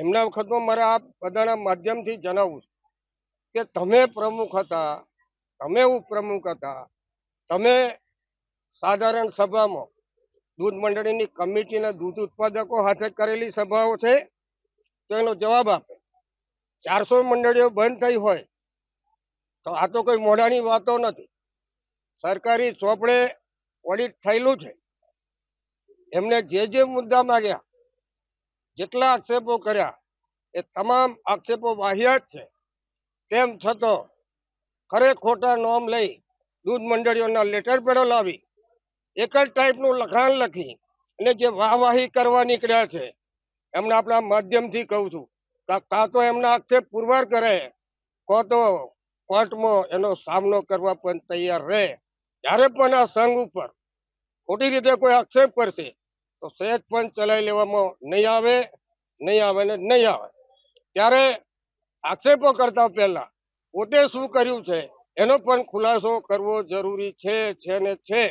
એમના વખતમાં મારે આ બધાના માધ્યમથી જણાવવું કે તમે પ્રમુખ હતા, તમે ઉપપ્રમુખ હતા, તમે સાધારણ સભામાં દૂધ મંડળીની કમિટીના દૂધ ઉત્પાદકો હાથે કરેલી સભાઓ છે, તો એનો જવાબ આપે. ચારસો મંડળીઓ બંધ થઈ હોય, તો આ તો કોઈ મોઢાની વાતો નથી. સરકારી ચોપડે ઓડિટ થયેલું છે. એમને જે જે મુદ્દા માંગ્યા જેટલા આક્ષેપો કર્યા એ તમામ આક્ષેપો વાહિયાત છે. તેમ છતાં ખરે ખોટા નોમ લઈ દૂધ મંડળીઓના લેટર પેડો લાવી, એક જ ટાઈપનું લખાણ લખી અને જે વાહવાહી કરવા નીકળ્યા છે, એમને આપણા માધ્યમથી કહું છું કા તો એમના આક્ષેપ પુરવાર કરે, કો તો કોર્ટમાં એનો સામનો કરવા પણ તૈયાર રહે. જ્યારે પણ આ સંઘ ઉપર ખોટી રીતે કોઈ આક્ષેપ કરશે તો સહેજ પણ ચલાવી લેવામાં નહીં આવે નહીં આવે ને નહીં આવે. ત્યારે આક્ષેપો કરતા પહેલા પોતે શું કર્યું છે? એનો પણ ખુલાસો કરવો જરૂરી છે છે ને છે.